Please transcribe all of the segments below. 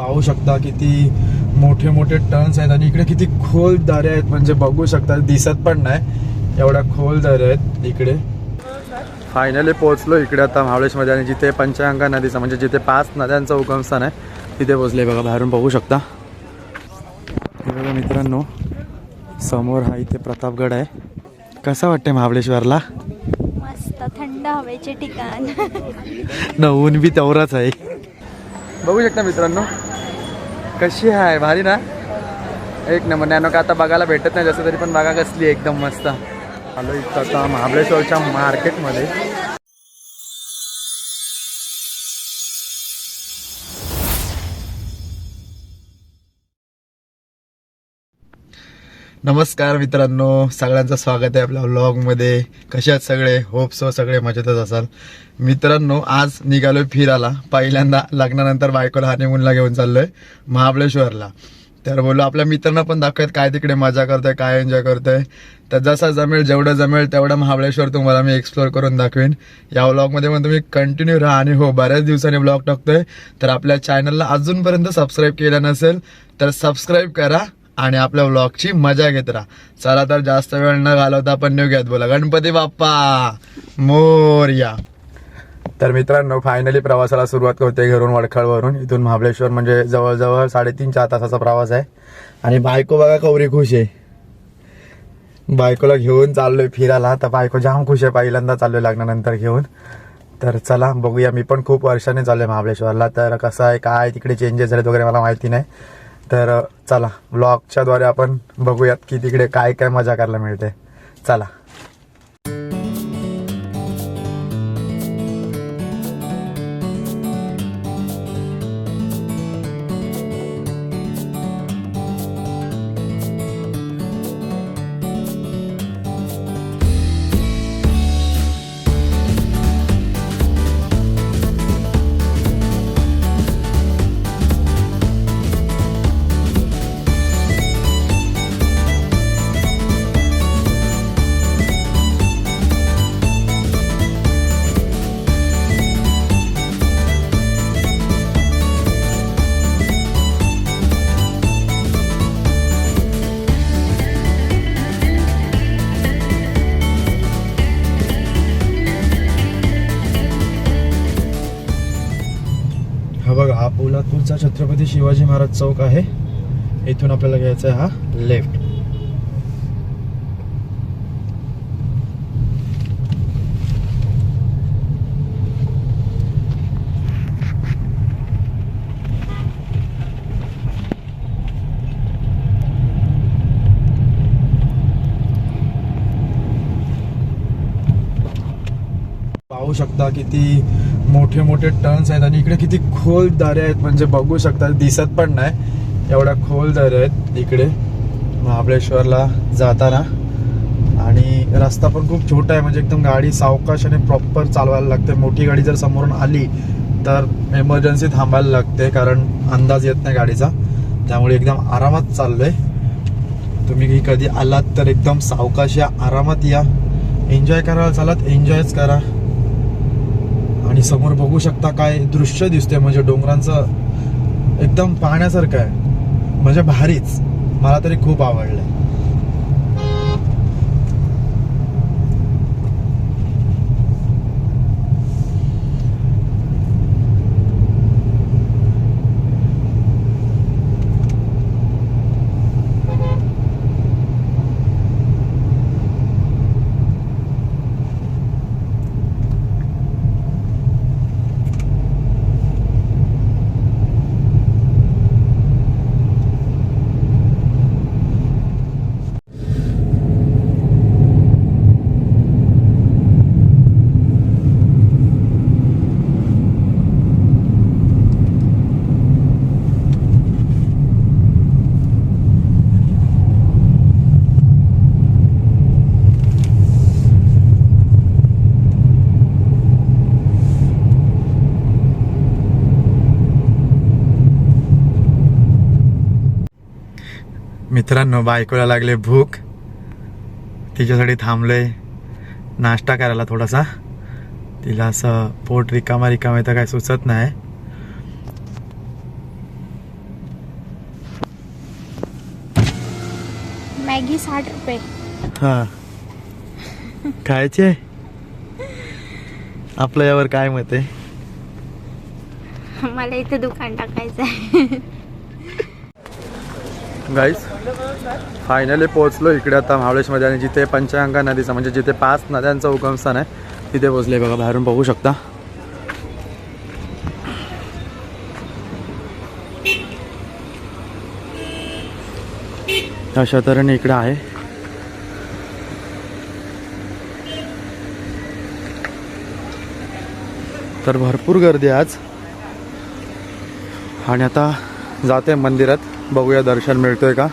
पाहू शकता किती मोठे मोठे टर्न्स आहेत आणि इकडे किती खोल दरे आहेत. म्हणजे बघू शकता दिसत पण नाही. एवढ्या खोल दरे आहेत इकडे. फायनली पोहोचलो इकडे आता महाबळेश्वरमध्ये आणि जिथे पंचगंगा नदीचा म्हणजे जिथे पाच नद्यांचं उगमस्थान आहे तिथे पोहोचले बघा बाहेरून बघू शकता. हे बघा मित्रांनो समोर हा इथे प्रतापगड आहे. कसं वाटतंय महाबळेश्वरला? मस्त थंड हवेचे ठिकाण. न ऊन बी तेवढाच आहे. बघू शकता मित्रांनो कशी आहे? भारी ना? एक नंबर. नॅनो का आता बघायला भेटत नाही जसं तरी पण बघा कसली आहे, एकदम मस्त. आलो इथं आता महाबळेश्वरच्या मार्केटमध्ये नमस्कार मित्रांनो सगळ्यांचं स्वागत आहे आपल्या व्लॉगमध्ये कसे आहेत सगळे? होप सो सगळे मजेतच असाल. मित्रांनो आज निघालोय फिरायला. पहिल्यांदा लग्नानंतर बायकोला हनीमूनला घेऊन चाललोय महाबळेश्वरला. तर बोललो आपल्या मित्रांना पण दाखवत काय तिकडे मजा करतोय काय एन्जॉय करतोय. तर जसा जमेल जेवढं जमेल तेवढं महाबळेश्वर तुम्हाला मी एक्सप्लोर करून दाखवेन. या व्लॉगमध्ये पण तुम्ही कंटिन्यू राहा आणि हो बऱ्याच दिवसांनी ब्लॉग टाकतोय. तर आपल्या चॅनलला अजूनपर्यंत सबस्क्राईब केलं नसेल तर सबस्क्राईब करा. आणि आपल्या व्लॉगची मजा घेत राहा. चला तर जास्त वेळ न घालवता आपण निघूयात बोला. गणपती बाप्पा! मोरया! तर मित्रांनो फायनली प्रवासाला सुरुवात करते घरून वडखळवरून. इथून महाबळेश्वर म्हणजे जवळजवळ साडेतीन चार तासाचा प्रवास आहे. आणि बायको बघा कवरी खुश आहे. बायकोला घेऊन चाललोय फिरायला. तर बायको जाम खुश आहे. पहिल्यांदा चाललोय लग्नानंतर घेऊन. तर चला बघूया. मी पण खूप वर्षाने चाललोय महाबळेश्वरला. तर कसं आहे काय तिकडे चेंजेस झालेत वगैरे मला माहिती नाही. तर चला ब्लॉगच्याद्वारे आपण बघूयात की तिकडे काय काय मजा करायला मिळते. चला. शिवाजी महाराज चौक आहे. इथून आपल्याला घ्यायचा आहे हा लेफ्ट पाहू शकता किती मोठे मोठे टर्न्स आहेत आणि इकडे किती खोल दरे आहेत म्हणजे बघू शकता दिसत पण नाही. एवढ्या खोल दऱ्या आहेत इकडे. महाबळेश्वरला जाताना. आणि रस्ता पण खूप छोटा आहे म्हणजे एकदम गाडी सावकाश आणि प्रॉपर चालवायला लागते. मोठी गाडी जर समोरून आली तर एमर्जन्सी थांबायला लागते कारण अंदाज येत नाही गाडीचा. त्यामुळे एकदम आरामात चाललोय. तुम्ही कधी आलात तर एकदम सावकाश या आरामात या. एन्जॉय करायला चालात एन्जॉयच करा. आणि समोर बघू शकता काय दृश्य दिसतंय. म्हणजे डोंगरांचं एकदम पाहण्यासारखं आहे. म्हणजे भारीच. मला तरी खूप आवडलंय. मित्रांनो बायकोला लागले भूक. तिच्यासाठी थांबले नाश्ता करायला थोडासा. तिला असं पोट रिकामा रिकामा तर काय सुचत नाही. मॅगी साठ रुपये. हा. खायचे? आपलं यावर काय मत आहे? मला इथे दुकान टाकायचं आहे. गाईस फायनली पोहोचलो इकडे आता महाबळेशमध्ये आणि जिथे पंचगंगा नदीचा म्हणजे जिथे पाच नद्यांचं उगमस्थान आहे तिथे पोहोचले. बघा बाहेरून बघू शकता. अशा तऱ्हेने इकडे आहे. तर भरपूर गर्दी आहे आज. आणि आता जाते मंदिरात. बघूया दर्शन मिळतोय का?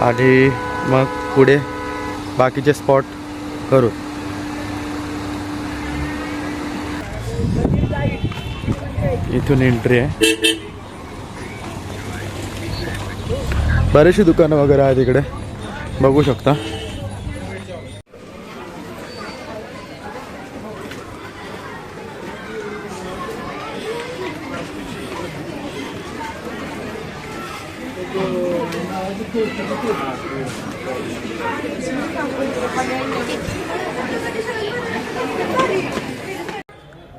आणि मग पुढे बाकीचे स्पॉट करू. इथून एंट्री आहे. बरेचशी दुकानं वगैरे आहेत इकडे. बघू शकता.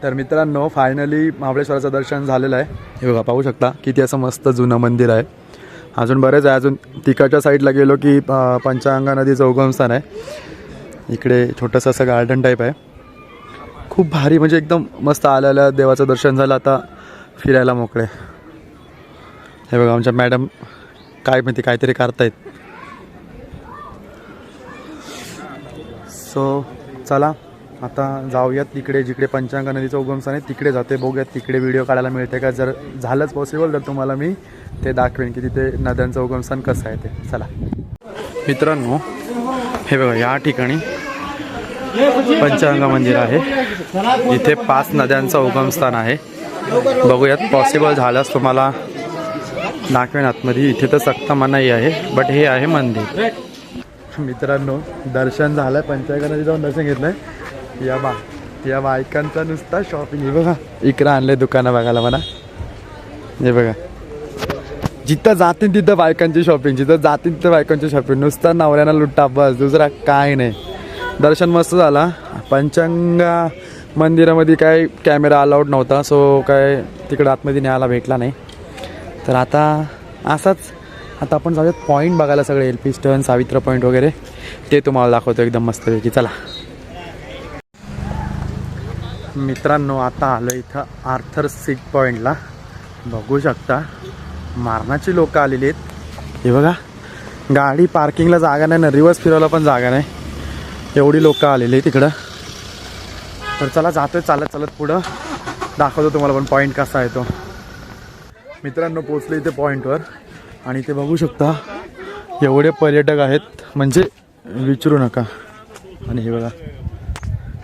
तर मित्रांनो फायनली महाबळेश्वराचं दर्शन झालेलं आहे. हे बघा पाहू शकता किती असं मस्त जुनं मंदिर आहे. अजून बरेच आहे अजून तिकडच्या साईडला गेलो की पंचांगा नदीचं उगमस्थान आहे. इकडे छोटंसं असं गार्डन टाईप आहे. खूप भारी म्हणजे एकदम मस्त आल्याला देवाचं दर्शन झालं आता फिरायला मोकळे. हे बघा आमच्या मॅडम काय माहिती काहीतरी करतायत. सो चला आता जाऊयात तिकडे जिकडे पंचांग नदीचं उगमस्थान आहे तिकडे जाते बघूयात तिकडे व्हिडिओ काढायला मिळते का. जर झालंच पॉसिबल तर तुम्हाला मी ते दाखवेन की तिथे नद्यांचं उगमस्थान कसं आहे ते. चला. मित्रांनो हे बघा या ठिकाणी पंचांग मंदिर आहे. इथे पाच नद्यांचं उगमस्थान आहे. बघूयात पॉसिबल झाल्यास तुम्हाला दाखवेन आतमध्ये इथे तर सक्त मनाई आहे बट हे आहे मंदिर. मित्रांनो दर्शन झालं पंचायत जाऊन दर्शन घेतलंय. या बा या बायकांचा नुसता शॉपिंग हे बघा इकडं आणलंय दुकानं बघायला मला हे बघा. जिथं जातील तिथं बायकांची शॉपिंग जिथं जातील तिथं बायकांची शॉपिंग नुसतं नवऱ्यानं लुट्टा बस दुसरा काय नाही. दर्शन मस्त झाला. पंचांगा मंदिरामध्ये काय कॅमेरा अलाउड नव्हता सो काय तिकडं आतमध्ये न्यायला भेटला नाही. तर आता असाच आता आपण जाऊयात पॉईंट बघायला सगळे एल पी स्टन सावित्र पॉईंट वगैरे. ते तुम्हाला दाखवतो एकदम मस्तपैकी. चला. मित्रांनो आता आलो इथं आर्थर सीट पॉईंटला बघू शकता मारणाची लोक आलेली आहेत. हे बघा गाडी पार्किंगला जागा नाही ना रिवर्स फिरवायला पण जागा नाही. एवढी लोक आलेली आहेत तिकडं तर चला जातोय चालत चालत पुढं. दाखवतो तुम्हाला पण पॉईंट कसा आहे तो. मित्रांनो पोचले इथे पॉईंटवर आणि इथे बघू शकता एवढे पर्यटक आहेत म्हणजे विचारू नका. आणि हे बघा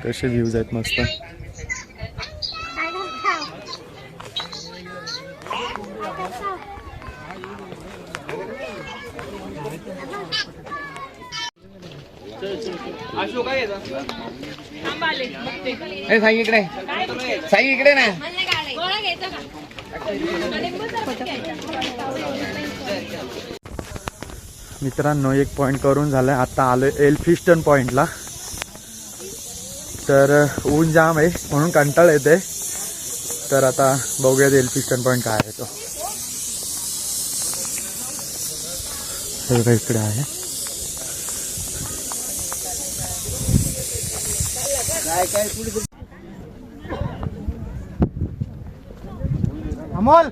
कसे व्ह्यूज आहेत मस्त. साई इकडे. साई इकडे ना. मित्रांनो एक पॉईंट करून झालं आता आलो एल्फिस्टन पॉईंटला तर ऊन जाम आहे म्हणून कंटाळ येते तर आता बघूयात एल्फिस्टन पॉईंट काय आहे तो. हे इकडे आहे. काय हवा गार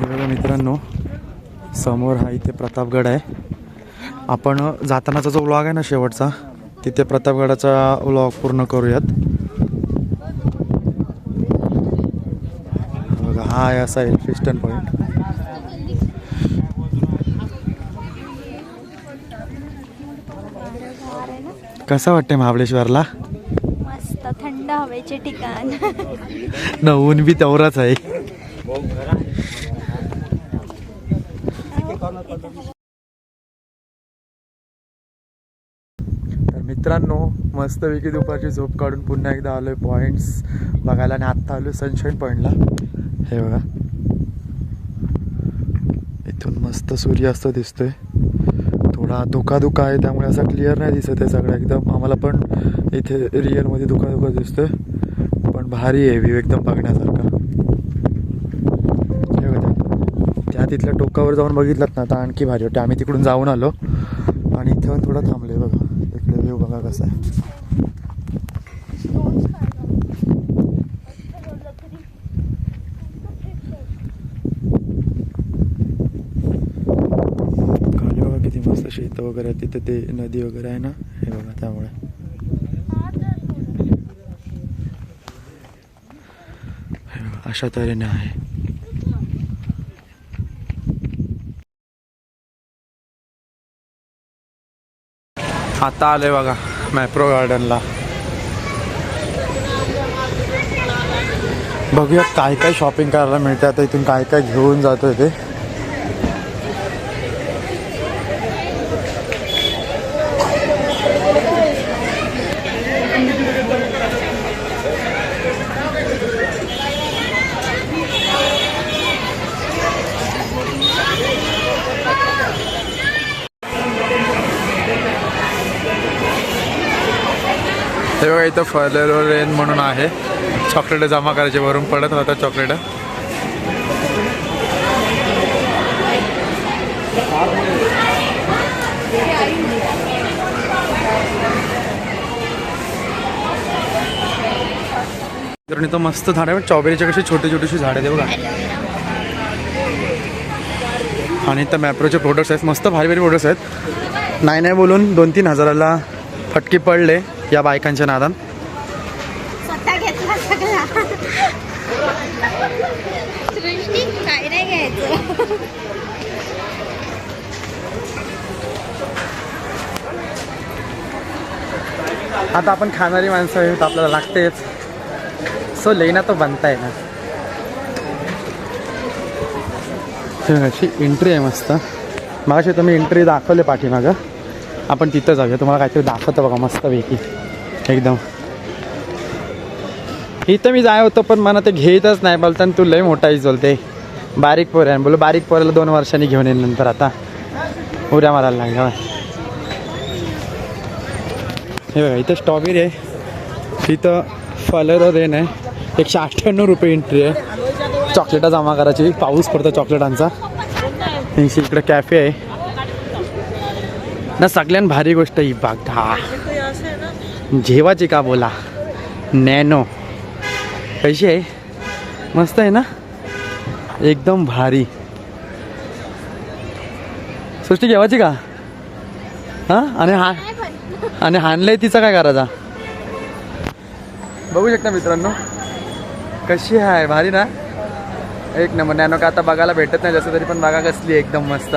बघा मित्रांनो समोर हा इथे प्रतापगड आहे. आपण जातानाचा जो व्लॉग आहे ना शेवटचा तिथे प्रतापगडाचा व्लॉग पूर्ण करूयात. बघा हा आहे असा एल्फिस्टन पॉईंट कसं वाटते महाबळेश्वरला? हवेचे ठिकाण. न ऊन बी तेवढाच आहे. तर मित्रांनो मस्तपैकी दुपारची झोप काढून पुन्हा एकदा आलोय पॉईंट्स बघायला आणि आत्ता आलोय सनशाईन पॉईंटला हे बघा. इथून मस्त सूर्यास्त दिसतोय. थोडा धोका धुका आहे त्यामुळे असं क्लिअर नाही दिसत आहे सगळं. एकदम आम्हाला पण इथे रिअलमध्ये धोका धोका दिसतोय. भारी आहे व्ह्यू एकदम बघण्यासारखा. त्या- तिथल्या टोकावर जाऊन बघितलं ना तर आणखी भारी वाटते आम्ही तिकडून जाऊन आलो. आणि इथं पण थोडं आहे बघा. इकडे व्ह्यू बघा कसा आहे. खाली किती मस्त वगैरे तिथं ते नदी वगैरे आहे ना? हे बघा त्यामुळे हे बघा, अशा तऱ्हेने आहे. आता आले बघा मॅप्रो गार्डनला. बघूया काय काय शॉपिंग करायला मिळते आता इथून काय काय घेऊन जातोय ते. हे बघा इथं फलेरो रेन म्हणून आहे. चॉकलेट जमा करायचे वरून पडत राहतात चॉकलेट. तर इथं मस्त झाड आहे स्ट्रॉबेरीचे कशी छोटी छोटीशी झाड आहे बघा. आणि इथं मॅप्रोचे प्रोडक्ट्स आहेत. मस्त भारी भारी प्रोडक्ट्स आहेत. नाही नाही बोलून दोन तीन हजाराला फटकी पडले या बायकांच्या नादान आता आपण खाणारी माणसं आहेत आपल्याला लागतेच. सो लेना तो बनताय ना. अशी एंट्री आहे मस्त. मागाशी तुम्ही एंट्री दाखवले पाठीमागं. आपण तिथं जाऊया. तुम्हाला काहीतरी दाखवतं बघा मस्तपैकी. एकदम. इथं मी जाय होतो पण मला ते घेतच नाही बोलताना तू लय मोठा इज बोलते बारीक पोर आहे. बोलू बारीक पोराला दोन वर्षांनी घेऊन येईल नंतर आता. उड्या मारायला लागल्या हे बघा इथं स्ट्रॉबेरी आहे. इथं फलर रेन आहे. एकशे अठ्ठ्याण्णव रुपये एंट्री आहे. चॉकलेटा जमा करायची. पाऊस पडतो चॉकलेटांचा. त्यांची कॅफे आहे. ना सगळ्यात भारी गोष्ट ही बघा जेवाची का बोला? नॅनो. कशी आहे? मस्त आहे ना? एकदम भारी. सृष्टी जेवाची का? हां? आणि हा आणि हाणलंय तिचा काय करायचा? बघू शकता मित्रांनो. कशी आहे? भारी ना? एक नंबर. नॅनो का आता बघायला भेटत नाही जसं तरी पण बघा कसली एकदम मस्त.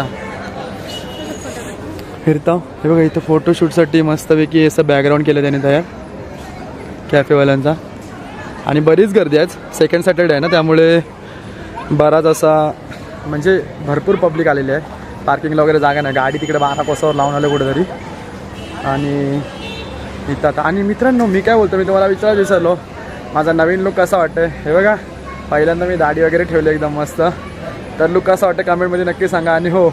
फिरता. हे बघा इथं फोटोशूटसाठी मस्तपैकी असं बॅकग्राऊंड केलं त्याने तयार. कॅफेवाल्यांचा आणि बरीच गर्दी आहे. सेकंड सॅटर्डे आहे ना त्यामुळे बराच असा म्हणजे भरपूर पब्लिक आलेली आहे पार्किंगला वगैरे जागा नाही. गाडी तिकडे बारा कोसावर लावून आलं कुठेतरी. आणि इथं आता आणि मित्रांनो मी काय बोलतो मी तुम्हाला विचारायला विसरलो. माझा नवीन लुक कसा वाटतं हे बघा पहिल्यांदा मी दाढी वगैरे ठेवली एकदम मस्त. तर लुक कसा वाटतं कमेंटमध्ये नक्की सांगा. आणि हो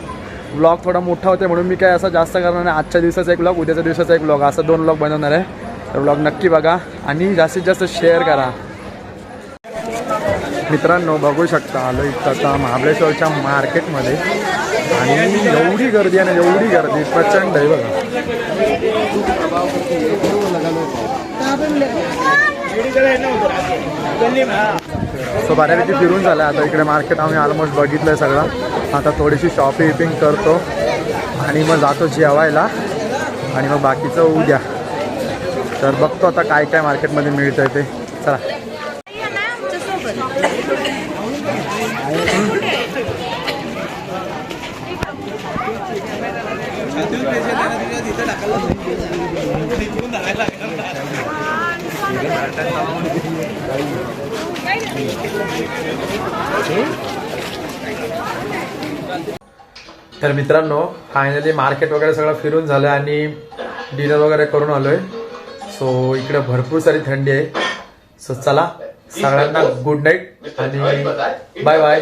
ब्लॉग थोडा मोठा होते म्हणून मी काय असं जास्त करणार नाही. आजच्या दिवसाचा एक ब्लॉग उद्याच्या दिवसाचा एक ब्लॉग असं दोन ब्लॉग बनवणार आहे. तर ब्लॉग नक्की बघा आणि जास्तीत जास्त शेअर करा. मित्रांनो बघू शकता आलो इथं आता महाबळेश्वरच्या मार्केटमध्ये. आणि एवढी गर्दी आहे ना एवढी गर्दी प्रचंड आहे बघा. सो बऱ्यापैकी फिरून झालं आता इकडे मार्केट आम्ही ऑलमोस्ट बघितलं आहे सगळं. आता थोडीशी शॉपिंग करतो. आणि मग जातो जेवायला. आणि मग बाकीचं उद्या. तर बघतो आता काय काय मार्केटमध्ये मिळतं ते. चला. तर मित्रांनो फायनली मार्केट वगैरे सगळं फिरून झालं आणि डिनर वगैरे करून आलोय. सो इकडे भरपूर सारी थंडी आहे. सो चला सगळ्यांना गुड नाईट आणि बाय बाय